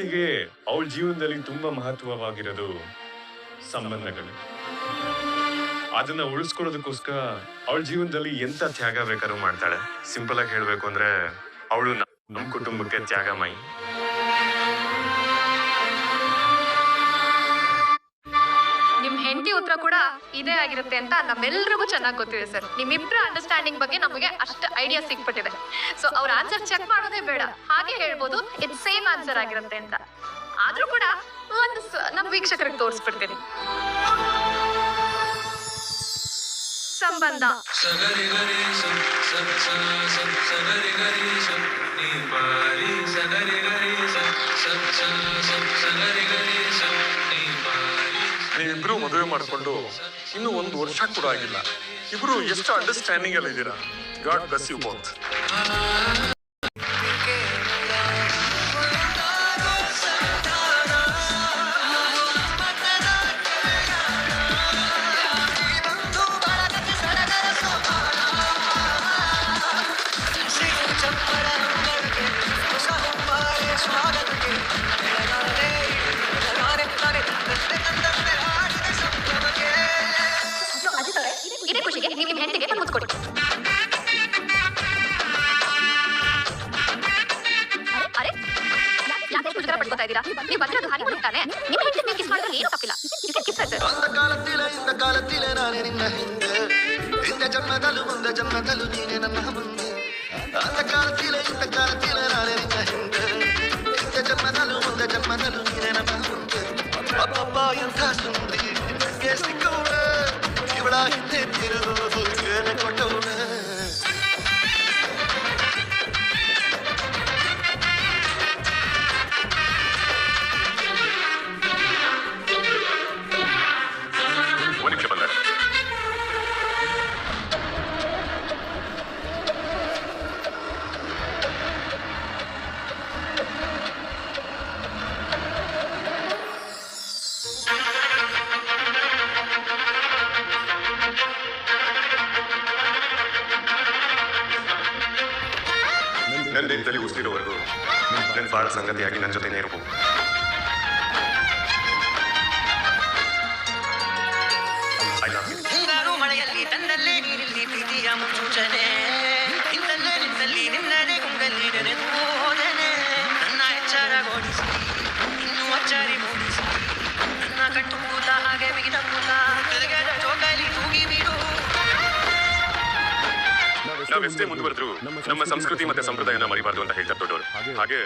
ವ್ಯಕ್ತಿಗೆ ಅವಳ ಜೀವನದಲ್ಲಿ ತುಂಬಾ ಮಹತ್ವವಾಗಿರೋದು ಸಂಬಂಧಗಳು. ಅದನ್ನ ಉಳಿಸ್ಕೊಳ್ಳೋದಕ್ಕೋಸ್ಕರ ಅವಳ ಜೀವನದಲ್ಲಿ ಎಂತ ತ್ಯಾಗ ಬೇಕಾದ್ರೂ ಮಾಡ್ತಾಳೆ. ಸಿಂಪಲ್ ಆಗಿ ಹೇಳ್ಬೇಕು ಅಂದ್ರೆ ಅವಳು ನಮ್ಮ ಕುಟುಂಬಕ್ಕೆ ತ್ಯಾಗಮಯಿ. ಉತ್ತರ ಕೂಡ ಇದೇ ಆಗಿರುತ್ತೆ ಅಂತ ನಮ್ಮೆಲ್ರಿಗೂ ಚೆನ್ನಾಗಿ ಗೊತ್ತಿದೆ ಸರ್. ನಿಮ್ಮಿಬ್ಬರ ಅಂಡರ್ಸ್ಟ್ಯಾಂಡಿಂಗ್ ಬಗ್ಗೆ ನಮಗೆ ಅಷ್ಟು ಐಡಿಯಾ ಸಿಕ್ಬಿಟ್ಟಿದೆ. ಸೊ ಅವ್ರ ಆನ್ಸರ್ ಚೆಕ್ ಮಾಡೋದೇ ಬೇಡ. ಹಾಗೆ ಹೇಳ್ಬೋದು ಇದು ಸೇಮ್ ಆನ್ಸರ್ ಆಗಿರುತ್ತೆ ಅಂತ. ಆದ್ರೂ ಕೂಡ ಒಂದು ನಮ್ಮ ನಮ್ ವೀಕ್ಷಕರಿಗೆ ತೋರಿಸ್ಬಿಡ್ತೀನಿ. ಸಂಬಂಧ. ಸಗರಿ ನೀವಿಬ್ರು ಮದುವೆ ಮಾಡಿಕೊಂಡು ಇನ್ನು ಒಂದು ವರ್ಷ ಕೂಡ ಆಗಿಲ್ಲ. ಇಬ್ರು ಎಷ್ಟು ಅಂಡರ್ಸ್ಟ್ಯಾಂಡಿಂಗ್ ಅಲ್ಲಿ ಇದ್ದೀರಾ? ಗಾಡ್ ಬ್ಲೆಸ್ ಯು ಬೋತ್ జన్మదలు ఉంద జన్మదలు ನೀನೆ ನನ್ನ ಮುಂದೆ ಆದ ಕಾಲತಿಲ ಇಂದ ಕಾಲತಿಲ ನಾಳೆ ನಿನ್ನ ಹಿಂದೆ ಇಂದ ಜನ್ಮದಲು ಮುಂದ ಜನ್ಮದಲು ನೀನೆ ನನ್ನ ಮುಂದೆ ಅಪ್ಪಪ್ಪ ಎಂಥ ಸುಂದರಿ ನಂಗೆ ಸಿಕ್ಕವಳ ಇವಳ ಹಿಂದೆ ತಿರುವುದು ಕೇಳ ಕೊಟ್ಟವ ಹಿಂಗಾರು ಮಳೆಯಲ್ಲಿ ತನ್ನಲ್ಲೇ ನೀರಿಲ್ಲಿ ಪ್ರೀತಿಯ ಮುನ್ಸೂಚನೆ ನಿನ್ನಲ್ಲೇ ನಿನ್ನಲ್ಲಿ ನಿನ್ನಡೆ ಕುಂಗಲ್ಲಿ ನೆನೆದು ಹೋದನೆ ನನ್ನ ಎಚ್ಚರಗೊಳಿಸಿ ಇನ್ನೂ ಅಚ್ಚರಿ ಮೂಡಿಸಿ. ನನ್ನ ಕಟ್ಟು ಕೂತ ಹಾಗೆ ಬಿಗಿದ ಕೂತ ತಿರುಗದ ಚೋಕಲಿ ತೂಗಿ ಬಿಡು. ನಾವೆಷ್ಟೇ ಮುಂದುವರೆದ್ರು ನಮ್ಮ ಸಂಸ್ಕೃತಿ ಮತ್ತೆ ಸಂಪ್ರದಾಯನ ಮರಿಬಾರ್ದು ಅಂತ ಹೇಳ್ತಾರೆ ದೊಡ್ಡವರು. ಹಾಗೆ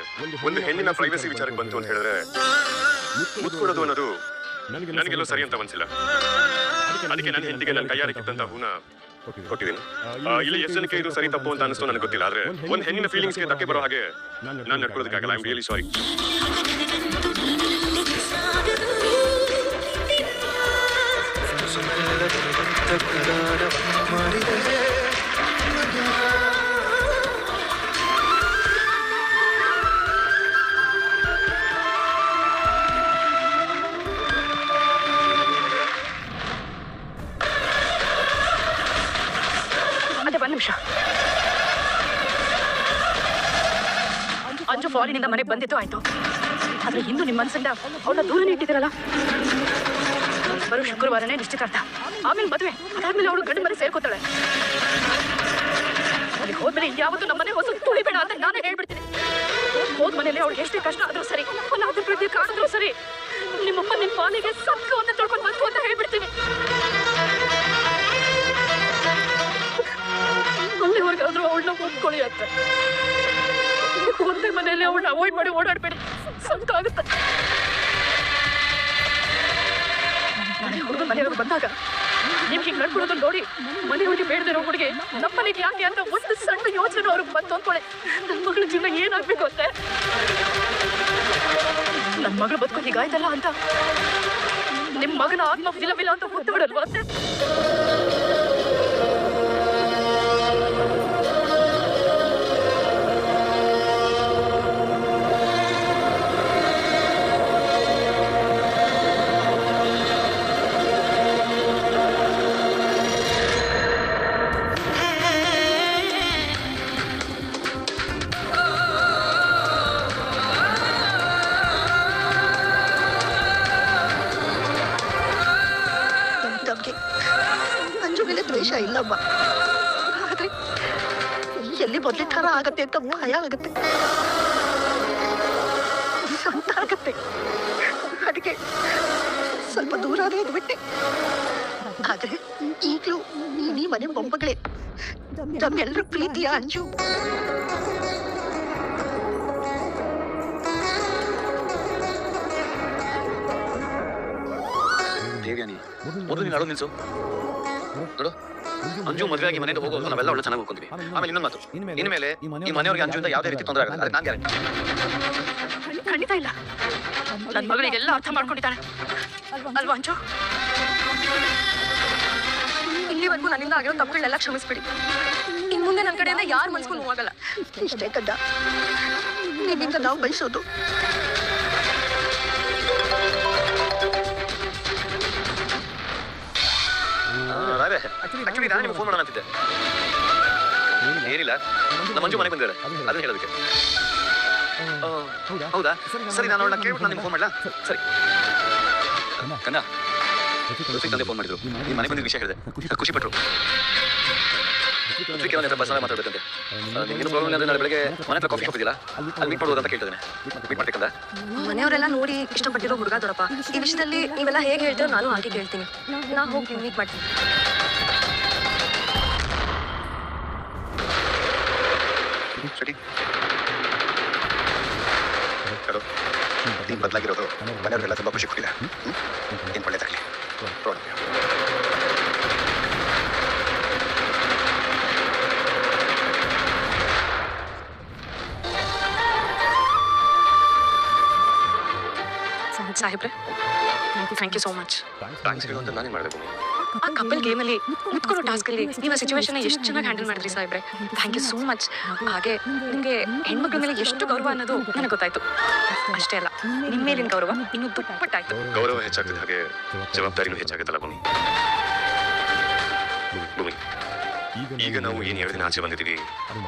ಒಂದು ಹೆಣ್ಣಿನ ಪ್ರೈವಸಿ ವಿಚಾರಕ್ಕೆ ಬಂತು ಅಂತ ಹೇಳಿದ್ರೆ ಮುತ್ಕೊಡೋದು ಅನ್ನೋದು ನನಗೆಲ್ಲೋ ಸರಿ ಅಂತ ಅನ್ಸಿಲ್ಲ. ಅದಕ್ಕೆ ನನ್ನ ಹೆಂಡತಿಗೆ ನನ್ನ ಕೈಯಾರೆ ಕಿತ್ತಂತ ಹೂನ. ಕೊಟ್ಟಿದ್ದೀನಿ. ಇಲ್ಲಿ ಎಷ್ಟು ಜನಕ್ಕೆ ಇದು ಸರಿ ತಪ್ಪು ಅಂತ ಅನಿಸ್ತು ನನಗೆ ಗೊತ್ತಿಲ್ಲ. ಆದ್ರೆ ಒಂದು ಹೆಣ್ಣಿನ ಫೀಲಿಂಗ್ಸ್ಗೆ ಧಕ್ಕೆ ಬರೋ ಹಾಗೆ ನಾನು ನಡ್ಕೊಳ್ಳೋದಕ್ಕಾಗಲ್ಲ. ಐ ಆಮ್ ರಿಯಲಿ ಸಾರಿ ಫಾಲಿನಿಂದ ಮನೆಗೆ ಬಂದಿದ್ದು ಆಯ್ತು. ಆದ್ರೆ ಇಂದು ನಿಮ್ಮ ಮನಸ್ಸಿಂದ ಅವಳ ದೂರ ಇಟ್ಟಿದ್ದೀರಲ್ಲ? ಬರೋ ಶುಕ್ರವಾರನೇ ನಿಶ್ಚಿತಾರ್ಥ. ಆಮೇಲೆ ಮದುವೆ. ಅದಾದ್ಮೇಲೆ ಅವಳು ಗಂಡು ಮನೆ ಸೇರ್ಕೋತಾಳೆ. ಅಲ್ಲಿ ಹೋದ್ಮೇಲೆ ಯಾವತ್ತೂ ನಮ್ಮನೆ ಹೊಸ ತುಳಿಬೇಡ ಅಂತ ನಾನೇ ಹೇಳ್ಬಿಡ್ತೀನಿ. ಹೋದ್ ಮನೇಲಿ ಅವ್ಳಿಗೆ ಎಷ್ಟೇ ಕಷ್ಟ ಆದ್ರೂ ಸರಿ ಅದ್ರ ಪ್ರತಿ ಸರಿ, ನಿಮ್ಮಪ್ಪ ನಿಮ್ಮ ಪಾಲಿಗೆ ಸಕ್ಕು ಅಂತ ತೊಳ್ಕೊಂಡು ಬಂತು ಅಂತ ಹೇಳ್ಬಿಡ್ತೀನಿ. ಅಲ್ಲಿವರೆಗಾದ್ರೂ ಅವಳನ್ನ ಒಪ್ಕೊಳ್ಳಿ ಅಂತ ಒಂದೇ ಮನೆಯಲ್ಲಿ ಅವಳನ್ನ ಅವಾಯ್ಡ್ ಮಾಡಿ ಓಡಾಡಬೇಡಿ. ಸಾಕಾಗುತ್ತೆ ಆಗುತ್ತೆ. ಹುಡುಗ ಮನೆಯವರು ಬಂದಾಗ ನಿಮ್ಗೆ ಹಿಂಗೆ ನಡ್ಕೊಳ್ಳೋದನ್ನ ನೋಡಿ ಮನೆಯವ್ರಿಗೆ ಬೇಡದಿರೋ ಹುಡುಗಿ ನಮ್ಮನೆಗೆ ಯಾಕೆ ಅಂತ ಒಂದು ಸಣ್ಣ ಯೋಚನೆ ಅವ್ರಿಗೆ ಬಂತು ಅಂದ್ಕೊಳ್ಳಿ. ನನ್ನ ಮಗಳ ಜೀವನ ಏನಾಗಬೇಕು ಅಂತ? ನನ್ನ ಮಗಳು ಬದುಕು ಹೀಗಾಯ್ತಲ್ಲ ಅಂತ. ನಿಮ್ಮ ಮಗನ ಆತ್ಮ ವಿಲ ಅಂತ ಅಂತ ಬಿಡಲ್ವಾ ಅಂತ? ಥರ ಆಗತ್ತೆ ಅಂತ ಭಯ ಆಗತ್ತೆ. ಆಗತ್ತೆ. ಅದಕ್ಕೆ ಸ್ವಲ್ಪ ದೂರನೇ ಇದ್ಬಿಟ್ಟೆ ಆದ್ರೆ ಈಗಲೂ ನೀ ಮನೆ ಬೊಂಬಗಳೇ. ನಮ್ಮೆಲ್ಲರೂ ಪ್ರೀತಿಯ ಅಂಜು? ದೇವ್ಯಾನಿ ಮೊದಲು ನೀನು ಅಳೋದು ನಿಲ್ಸು. ನೋಡು. ಅಂಜು ಮದುವೆ ಆಗಿ ಮನೆಯಿಂದ ಹೋಗೋದು ನಾವೆಲ್ಲ ಒಳ್ಳೆ ಚೆನ್ನಾಗಿ ಹೋಗ್ಕೊಂತೀವಿ ಆಮೇಲೆ ಇನ್ನೊಂದು ಮಾತು. ಇನ್ಮೇಲೆ ಈ ಮನೆಯವ್ರಿಗೆ ಅಂಜುಯಿಂದ ಯಾವುದೇ ರೀತಿ ತೊಂದರೆ ಆಗಲ್ಲ. ಅದಕ್ಕೆ ನಾನು ಗ್ಯಾರಂಟಿ. ಖಂಡಿತ ಇಲ್ಲ. ನನ್ನ ಮಗಳಿಗೆಲ್ಲ ಅರ್ಥ ಮಾಡ್ಕೊಂಡಿದ್ದಾಳೆ ಅಲ್ವಾ ಅಂಜು? ಇಲ್ಲಿವರೆಗೂ ನನ್ನಿಂದ ಆಗಿರೋ ತಪ್ಪುಗಳನ್ನೆಲ್ಲ ಕ್ಷಮಿಸ್ಬಿಡಿ. ಇನ್ ಮುಂದೆ ನನ್ನ ಕಡೆಯಿಂದ ಯಾರು ಮನ್ಸ್ಗೂ ನೋವಾಗಲ್ಲ. ಇಷ್ಟೇ ಕದ್ದ. ನಿನ್ನಿಂದ ನಾವು ಬಯಸೋದು. ಆಕ್ಚುಲಿ ನಾನು ನಿಮ್ಗೆ ಫೋನ್ ಮಾಡೋಣ ಅಂತಿದ್ದೆ ಏನಿಲ್ಲ. ನಮ್ಮ ಮಂಜು ಮನೆಗೆ ಬಂದಿದ್ದಾರೆ ಅದನ್ನ ಹೇಳೋದಕ್ಕೆ. ಹೌದಾ? ಸರಿ ನಾನು ಅವಳನ್ನ ಕೇಳ್ಬಿಟ್ಟು ನಾನು ನಿಮ್ಗೆ ಫೋನ್ ಮಾಡಲಾ? ಸರಿ. ಕನ್ನ. ತಂದೆ ಫೋನ್ ಮಾಡಿದ್ರು. ನಿಮ್ಮ ಮನೆ ಬಂದಿದ್ದ ವಿಷಯ ಹೇಳಿದೆ. ಖುಷಿ ಪಟ್ರು. ಅವನ ಹತ್ರ ಬಸ್ ಮಾತಾಡ್ಬೇಕಂತೆ. ನಿಮ್ಗೇನು ಪ್ರಾಬ್ಲಮ್ ಇಲ್ಲ ಅಂದ್ರೆ ನಾಳೆ ಬೆಳಗ್ಗೆ ಮನೆ ಹತ್ರ ಕಾಫಿ ಶಾಪ್ ಇದೆಯಲ್ಲ ಅಲ್ಲಿ ಮೀಟ್ ಮಾಡ್ಬೋದು ಅಂತ ಕೇಳ್ತಿದ್ದೇನೆ ಮೀಟ್ ಮಾಡ್ಬೇಕಂತ? ಮನೆಯವರೆಲ್ಲ ನೋಡಿ ಇಷ್ಟಪಟ್ಟಿರೋ ಹುಡುಗ ದೊಡಪ್ಪ ಈ ವಿಷಯದಲ್ಲಿ ನೀವೆಲ್ಲ ಹೇಗೆ ಹೇಳ್ತೀರೋ ನಾನು ಹಾಗೆ ಕೇಳ್ತೀನಿ. ನಾ ಹೋಗಿ ಮೀಟ್ ಮಾಡ್ತೀನಿ. ಬದಲಾಗಿರೋದು ಮನೆಯವರೆಲ್ಲ ತುಂಬ ಖುಷಿ ಕೊಟ್ಟಿಲ್ಲ ಏನು ಒಳ್ಳೇದಾಗಲಿ. ಸಾಹೇಬ್ರೆ thank you so much thanks ಹೇಳು ಅಂತ ನಾನೇನು ಮಾಡಬೇಕು. ಆ ಕಪಲ್ ಗೇಮಲ್ಲಿ ಮುತ್ಕೊಳ್ಳೋ ಟಾಸ್ಕಲ್ಲಿ ನೀವು ಸಿಚುವೇಶನ್ ಎಷ್ಟು ಚೆನ್ನಾಗಿ ಹ್ಯಾಂಡಲ್ ಮಾಡಿದ್ರಿ ಸಾಹೇಬ್ರೆ? ಥ್ಯಾಂಕ್ ಯು ಸೋ ಮಚ್ ಹಾಗೆ ನಿಮಗೆ ಹೆಣ್ಮಕ್ಳ ಮೇಲೆ ಎಷ್ಟು ಗೌರವ ಅನ್ನೋದು ನನಗೆ ಗೊತ್ತಾಯ್ತು. ಅಷ್ಟೇ ಅಲ್ಲ ನಿಮ್ಮ ಮೇಲಿನ ಗೌರವ ಇನ್ನೂ ದುಪ್ಪಟ್ಟಾಯ್ತು. ಗೌರವ ಹೆಚ್ಚಾಗ್ತಿದ್ದ ಹಾಗೆ ಜವಾಬ್ದಾರಿನೂ ಹೆಚ್ಚಾಗುತ್ತಲ್ಲ ಭೂಮಿ? ಈಗ ನಾವು ಏನು ಎರಡು ದಿನ ಆಚೆ ಬಂದಿದ್ದೀವಿ.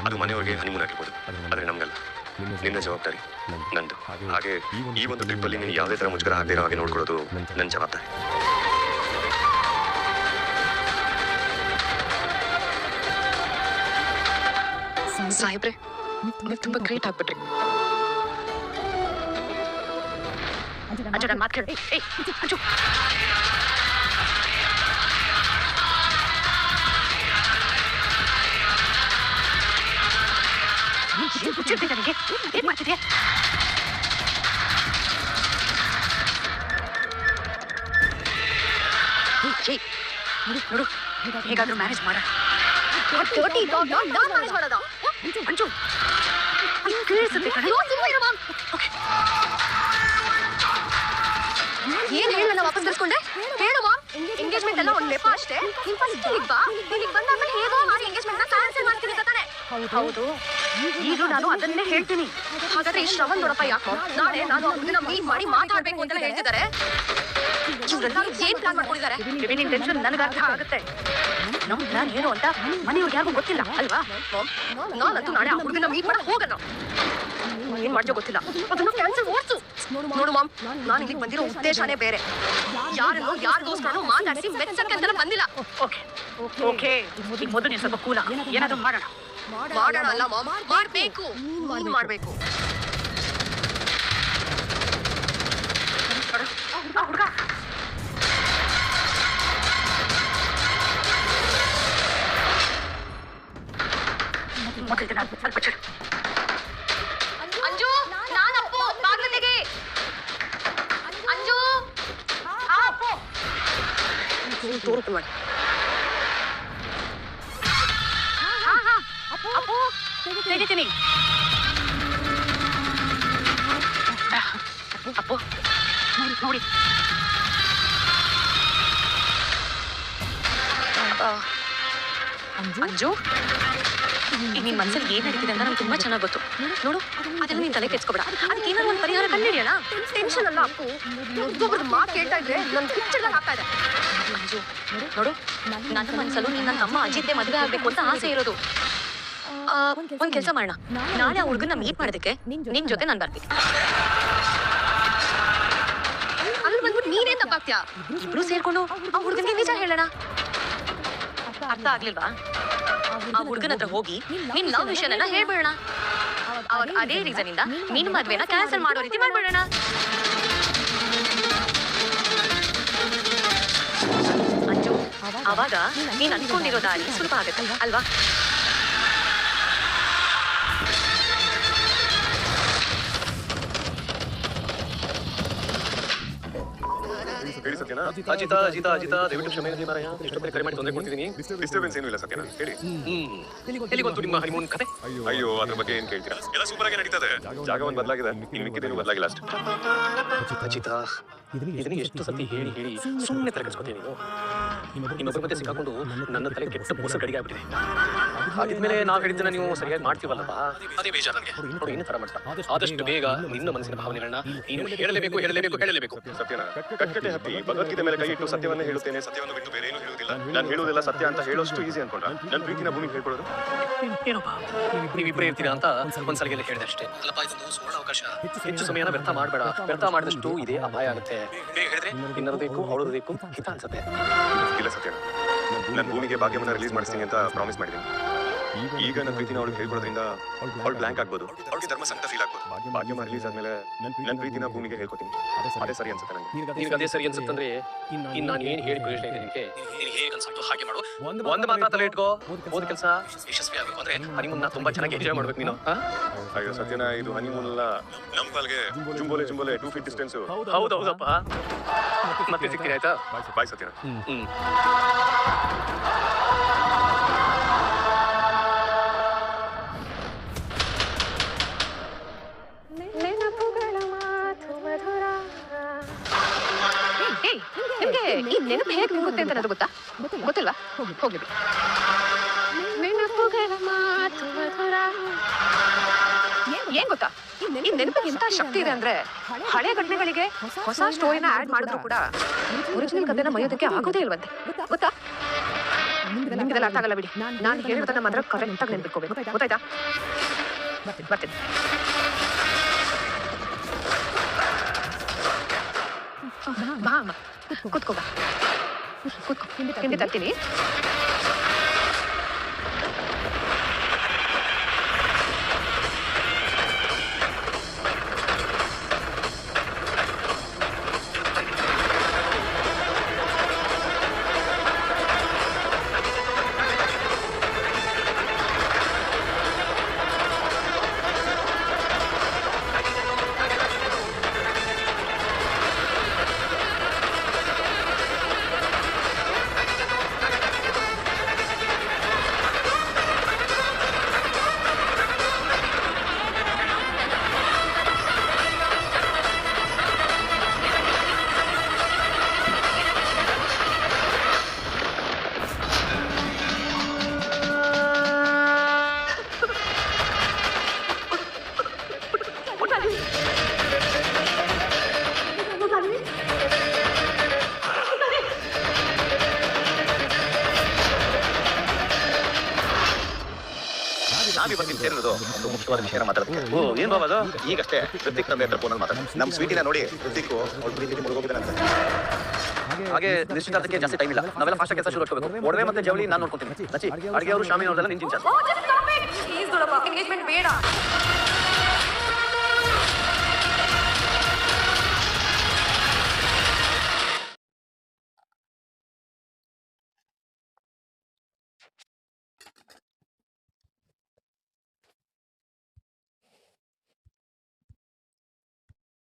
ಅದು ಮನೆಯವ್ರಿಗೆ ಹನಿಮೂನ್ ಆಗಿರ್ಬೋದು. ಆದರೆ ನಮಗಲ್ಲ. ನಿನ್ನ ಜವಾಬ್ದಾರಿ, ನಂದು. ಹಾಗೆ ಈ ಒಂದು ಟ್ರಿಪ್ಪಲ್ಲಿ ನೀನು ಯಾವುದೇ ಥರ ಮುಜುಗರ ಆಗದಿರೋ ಹಾಗೆ ನೋಡ್ಕೊಳ್ಳೋದು ನನ್ನ ಜವಾಬ್ದಾರಿ. ಸಾಹೇಬ್ರೆ ನೀವು ತುಂಬಾ ಗ್ರೇಟ್ ಆಗ್ಬಿಟ್ರಿ ಅಂಜು ನನ್ನ ಮಾತು ಕೇಳಿ ಏಯ್ ಅಂಜು ಏನ್ ಹುಚ್ಚಿರ್ತಿ ನನಗೆ ಏನ್ ಮಾಡ್ತಿದ್ಯಾ ಏಯ್ ನೋಡು ಹೇಗಾದ್ರೂ ಮ್ಯಾನೇಜ್ ಮಾಡ ಅಂಜು ಇರೋ ಕೇಳಿಸುತ್ತೆ ಕಣೆ ಏನ್ ಹೇಳಲ್ಲ ವಾಪಸ್ ಕರ್ಸ್ಕೊಂಡೆ ಹೇಳು ಮಾಮ್ ಎಂಗೇಜ್ಮೆಂಟ್ ಎಲ್ಲ ಒಂದ್ ನೆಪ ಅಷ್ಟೇ ಇಲ್ಲಿಗ್ ಬಾ ಇಲ್ಲಿಗ್ ಬಂದಾದ್ಮೇಲೆ ಹೇಗೋ ಮಾಡಿ ಎಂಗೇಜ್ಮೆಂಟ್ನ ಕ್ಯಾನ್ಸಲ್ ಮಾಡ್ತೀನಿ ತಾನೆ ಹೌದು ಈಗಲೂ ನಾನು ಅದನ್ನೇ ಹೇಳ್ತೀನಿ. ಹಾಗಾದ್ರೆ ಈ ಶ್ರವಣ್ ದೊಡಪ್ಪ ಯಾಕೋ? ನಾಳೆ ನಾನು ಅವ್ರನ್ನ ಮೀಟ್ ಮಾಡಿ ಮಾತಾಡ್ಬೇಕು ಅಂತ ಹೇಳ್ತಿದ್ದಾರೆ. ಇವ್ರೆಲ್ಲ ಏನ್ ಪ್ಲಾನ್ ಮಾಡ್ಕೊಂಡಿದ್ದಾರೆ? ನಿನ್ ಟೆನ್ಷನ್ ನನಗೆ ಅರ್ಥ ಆಗುತ್ತೆ. ನಮ್ ಪ್ಲಾನ್ ಏನು ಅಂತ ಮನೆಯವ್ರಿಗೆ ಯಾರಿಗೂ ಗೊತ್ತಿಲ್ಲ ಅಲ್ವಾ? ನಾನಂತೂ ನಾಳೆ ಆ ಹುಡುಗನ ಮೀಟ್ ಮಾಡಕ್ ಹೋಗಲ್ಲ. ಏನ್ ಮಾಡ್ತೀಯೋ ಗೊತ್ತಿಲ್ಲ. ಅದನ್ನು ಕ್ಯಾನ್ಸಲ್ ಓಡ್ಸು ನೋಡು ಮಾಮ್. ನಾನು ಇಲ್ಲಿಗೆ ಬಂದಿರೋ ಉದ್ದೇಶನೇ ಬೇರೆ. ಯಾರನ್ನು ಯಾರಿಗೋಸ್ಕರನು ಮಾತಾಡಿಸಿ ಮೆಚ್ಚಕ್ಕೆ ಅಂತೆಲ್ಲ ಬಂದಿಲ್ಲ. ಓಕೆ. ಓಕೆ. ಮೊದಲು ನೀನು ಸ್ವಲ್ಪ ಕೂಲ. ಏನಾದ್ರು ಮಾಡೋಣ. ಮಾಡೋಣ ಅಲ್ಲ ಮಾಮ್. ಮಾಡ್ಬೇಕು. ನೀನ್ ಮಾಡ್ಬೇಕು. ತೋರ್ಪು ಮಾಡಿ ಅಪ್ಪು ತೆಗಿತೀನಿ ಅಪ್ಪು ನೋಡಿ ಆ, ಅಂಜು ಈಗ ನಿನ್ ಮನ್ಸಲ್ಲಿ ಏನ್ ನಡೀತಿದೆ ಅಂತ ನಂಗೆ ತುಂಬಾ ಚೆನ್ನಾಗಿ ಗೊತ್ತು. ನೋಡು ಅದನ್ನ ನೀನ್ ತಲೆ ಕೆಚ್ಕೋಬೇಡ ಅದಕ್ಕೆ ಏನಾದ್ರು ಒಂದು ಪರಿಹಾರ ಕಂಡಿಡಿಯೋಣ ಟೆನ್ಷನ್ ಅಲ್ಲ ಅಪ್ಪು. ಒಬ್ಬೊಬ್ರದ್ದು ಮಾತು ಕೇಳ್ತಾ ಇದ್ರೆ ನನ್ ಪಿಕ್ಚರ್ದಾಗ ಆಗ್ತಾ ಇದೆ ಅಂಜು ನೋಡು ನನ್ನ ಮನ್ಸಲ್ಲೂ ನೀನ್ ನನ್ನ ತಮ್ಮ ಅಜಿತ್ತೆ ಮದ್ವೆ ಆಗ್ಬೇಕು ಅಂತ ಆಸೆ ಇರೋದು. ಒಂದ್ ಕೆಲಸ ಮಾಡೋಣ. ನಾಳೆ ಆ ಹುಡುಗನ ಮೀಟ್ ಮಾಡೋದಕ್ಕೆ ನಿನ್ ಜೊತೆ ನಾನು ಬರ್ತೀನಿ. ಅಲ್ಲಿ ಬಂದ್ಬಿಟ್ಟು ನೀನೇ ತಪ್ಪಾಗ್ತೀಯ? ಇಬ್ರು ಸೇರ್ಕೊಂಡು ಆ ಹುಡುಗನಿಗೆ ನಿಜ ಹೇಳೋಣ. ಅರ್ಥ ಆಗ್ಲಿಲ್ವಾ? ಆ ಹುಡುಗನ ಹತ್ರ ಹೋಗಿ ನಿನ್ ಲವ್ ವಿಷಯನ ಹೇಳ್ಬೇಡ. ಅವಾಗ ಅದೇ ರೀಸನ್ ಇಂದ ನಿನ್ ಮದ್ವೆನ ಕ್ಯಾನ್ಸಲ್ ಮಾಡೋ ರೀತಿ ಮಾಡ್ಬೇಡಣ. ಅಂಜು ಅವಾಗ ನೀನ್ ಅನ್ಕೊಂಡಿರೋ ದಾರಿ ಸ್ವಲ್ಪ ಆಗತ್ತೆ ಅಲ್ವಾ? ಸತ್ಯನಾ? ಅಜಿತ ಅಜಿತ ಅಜಿತ ದಯವಿಟ್ಟು ಕ್ಷಮೆ ಇರಲಿ ಮಾರಾಯ. ಇಷ್ಟೊಬ್ಬರೇ ಕರೆ ಮಾಡಿ ತೊಂದರೆ ಕೊಡ್ತಿದ್ದೀನಿ. ಡಿಸ್ಟರ್ಬೆನ್ಸ್ ಏನೂ ಇಲ್ಲ ಸತ್ಯನ? ಹೇಳಿ. ಎಲ್ಲಿ ಎಲ್ಲಿಗೊಂದು ನಿಮ್ಮ ಹನಿಮೂನ್ ಕತೆ? ಅಯ್ಯೋ. ಅದ್ರ ಬಗ್ಗೆ ಏನ್ ಕೇಳ್ತೀರಾ? ಎಲ್ಲ ಸೂಪರ್ ಆಗಿ ನಡೀತದೆ. ಜಾಗ ಒಂದ್ ಬದಲಾಗಿದೆ. ಇನ್ನು ಮಿಕ್ಕಿದೇನು ಬದಲಾಗಿಲ್ಲ ಅಷ್ಟೇ. ಅಜಿತ ಇದನ್ನ ಎಷ್ಟು ಸತಿ ಹೇಳಿ ಹೇಳಿ. ಸುಮ್ಮನೆ ತಲೆ ಕೆಡಿಸ್ಕೊತೀನಿ ನೀನು? ಇನ್ನೊಬ್ಬರ ಮತ್ತೆ ಸಿಕ್ಕಾಕೊಂಡು ನನ್ನ ತಲೆ ಕೆಟ್ಟ ಮೋಸ ಕಡಿಗೆ ಆಗ್ಬಿಟ್ಟಿದೆ. ಹಾಗಿದ್ಮೇಲೆ ನಾವು ಹೇಳಿದ್ದನ್ನ ನೀವು ಸರಿಯಾಗಿ ಮಾಡ್ತೀವಲ್ಲಪ್ಪ? ಅದೇ ಬೇಜಾರ ನನಗೆ ನೋಡಿ ಇನ್ನು ತರ ಮಾಡ್ತಾ ಆದಷ್ಟು ಬೇಗ ನಿನ್ನ ಮನಸ್ಸಿನ ಭಾವನೆಗಳನ್ನ ನೀನು ಹೇಳಲೇಬೇಕು ಹೇಳಲೇಬೇಕು ಹೇಳಲೇಬೇಕು ಸತ್ಯನ. ಕಟ್ಕಟ್ಟೆ ಹತ್ತಿ. ಭಗವದ್ಗೀತೆ ಮೇಲೆ ಕೈ ಇಟ್ಟು ಸತ್ಯವನ್ನೇ ಹೇಳುತ್ತೇನೆ ಸತ್ಯವನ್ನು ಬಿಟ್ಟು ಬೇರೆ ಏನು ಹೇಳುವುದಿಲ್ಲ ನಾನು ಹೇಳುವುದಿಲ್ಲ ಸತ್ಯ ಅಂತ ಹೇಳೋಷ್ಟು ಈಸಿ ಅನ್ಕೊಂಡ್ರೆ? ನನ್ನ ಪ್ರೀತಿನ ಭೂಮಿ ಹೇಳ್ಕೊಳ್ಳೋದು ಏನಪ್ಪ ನೀವಿಬ್ಬರೇ ಇರ್ತೀರಾ ಅಂತ ಒಂದ್ಸಲಿಗೆಲ್ಲ ಹೇಳಿದೆ ಅಷ್ಟೇ. ಅಲ್ಲಪ್ಪ ಇದೊಂದು ಸುವರ್ಣ ಅವಕಾಶ. ಹೆಚ್ಚು ಸಮಯನ ವ್ಯರ್ಥ ಮಾಡಬೇಡ. ವ್ಯರ್ಥ ಮಾಡಿದಷ್ಟು ಇದೇ ಅಪಾಯ ಆಗುತ್ತೆ. ಬೇಗ ಹೇಳಿದ್ರೆ ಬೇಕು ಹಿತ ಅನ್ಸುತ್ತೆ. ಇಲ್ಲ ಸತ್ಯ ನನ್ನ ಭೂಮಿಗೆ ಭಾಗ್ಯವನ್ನ ರಿಲೀಸ್ ಮಾಡಿಸ್ತೀನಿ ಅಂತ ಪ್ರಾಮಿಸ್ ಮಾಡಿದ್ದೀನಿ. ಈಗ ನನ್ನ ಪ್ರೀತಿನ ಅವಳಿಗೆ ಹೇಳ್ಕೊಡೋದ್ರಿಂದ ಅವಳು ಬ್ಲಾಂಕ್ ಆಗ್ಬೋದು. ಅವಳಿಗೆ ಧರ್ಮ ಸಂಕಟ ಫೀಲ್ ಆಗ್ಬೋದು. ಭಾಗ್ಯಮ ರಿಲೀಸ್ ಆದ್ಮೇಲೆ ನನ್ನ ಪ್ರೀತಿನ ಭೂಮಿಗೆ ಹೇಳ್ಕೊತೀನಿ. ಅದೇ ಸರಿ. ಅನ್ಸುತ್ತೆ ನನಗೆ ನಿನಗೆ ಅದೇ ಸರಿ ಅನ್ಸುತ್ತಂದ್ರೆ ಇನ್ನು ನಾನು ಏನು ಹೇಳಿ ಪ್ರಯೋಜನ ಇದೆ ನಿನಗೆ ನಿನಗೆ ಹೇಗೆ ಅನ್ಸುತ್ತೋ ಹಾಗೆ ಮಾಡು. ಒಂದ್ ಮಾತ್ರ ತಲೆ ಇಟ್ಕೋ. ಓದ್ ಕೆಲಸ. ಯಶಸ್ವಿ ಆಗಬೇಕು. ಅಂದ್ರೆ ಹನಿಮುನ್ನ ತುಂಬಾ ಚೆನ್ನಾಗಿ ಎಂಜಾಯ್ ಮಾಡ್ಬೇಕು ನೀನು? ಅಯ್ಯೋ ಸತ್ಯನ ಇದು ಹನಿಮೂನ್ ಅಲ್ಲ. ನಮ್ಮ ಪಾಲ್ಗೆ ಜುಂಬೋಲೆ ಜುಂಬೋಲೆ ಟೂ ಫೀಟ್ ಡಿಸ್ಟೆನ್ಸ್ ಹೌದು ಹೌದಪ್ಪ. ಮತ್ತೆ ಸಿಗ್ತೀನಿ ಆಯ್ತಾ? ಬಾಯ್ ಸತ್ಯನ ಹ್ಮ್. ನಿಮ್ಗೆ ಈ ನೆನಪು ಹೇಗೆ ನಿಂಗುತ್ತೆ ಅಂತ ನನಗೆ ಗೊತ್ತಾ ಗೊತ್ತಿಲ್ವಾ? ಹೋಗಿ ನೆನಪುಗಳ ಮಾತು ಏನ್ ಗೊತ್ತಾ? ಈ ನೆನಪಿಗೆ ಇಂಥ ಶಕ್ತಿ ಇದೆ ಅಂದ್ರೆ ಹಳೆ ಘಟನೆಗಳಿಗೆ ಹೊಸ ಸ್ಟೋರಿನ ಆಡ್ ಮಾಡಿದ್ರು ಕೂಡ ಒರಿಜಿನಲ್ ಕಥೆನ ಮರೆಯೋದಕ್ಕೆ ಆಗೋದೇ ಇಲ್ವಂತೆ. ಗೊತ್ತಾ? ನಿಮ್ಗೆಲ್ಲ ಅರ್ಥ ಆಗಲ್ಲ ಬಿಡಿ. ನಾನು ಹೇಳಿರೋದನ್ನ ಮಾತ್ರ ಕರೆಕ್ಟಾಗಿ ಆಗಿ ಗೊತ್ತಾಯ್ತಾ? ಗೊತ್ತಾಯ್ತಾ? ಬರ್ತೀನಿ. ಬಾ ಅಮ್ಮ ಕೂತ್ಕೋ ಬಾ ಕೂತ್ಕೋ ತಿಂಡಿ ತರ್ತೀನಿ ಒಂದು ಮುಖ್ಯವಾದ ವಿಷಯನ ಮಾತಾಡೋದಕ್ಕೆ ಓ, ಏನ್ ಬಾಬಾ ಈಗಷ್ಟೇ ಋತಿಕ್ ತಂದೆ ಹತ್ರ ಫೋನಲ್ಲಿ ಮಾತಾಡ್ತೀನಿ. ನಮ್ಮ ಸ್ವೀಟಿನ ನೋಡಿ ಋತಿಕ್ ಅವ್ಳ ಪ್ರೀತಿಲಿ ಮುಳುಗೋಗಿದ್ದಾನಂತೆ ಹಾಗೆ ನಿಶ್ಚಿತಾರ್ಥಕ್ಕೆ ಜಾಸ್ತಿ ಟೈಮ್ ಇಲ್ಲ. ನಾವೆಲ್ಲ ಫಾಸ್ಟ್ ಕೆಲಸ ಶುರು ಮಾಡ್ಕೋಬೇಕು ಒಡವೆ ಮತ್ತೆ ಜವಳಿ ನಾನು ನೋಡ್ಕೊತೀನಿ. ಅಚ್ಚಿ ಅಡಿಗೆ ಅವರು ಶಾಮಿ ಅವ್ರದೆಲ್ಲ ನಿಂತಿನ ಬೇಡ.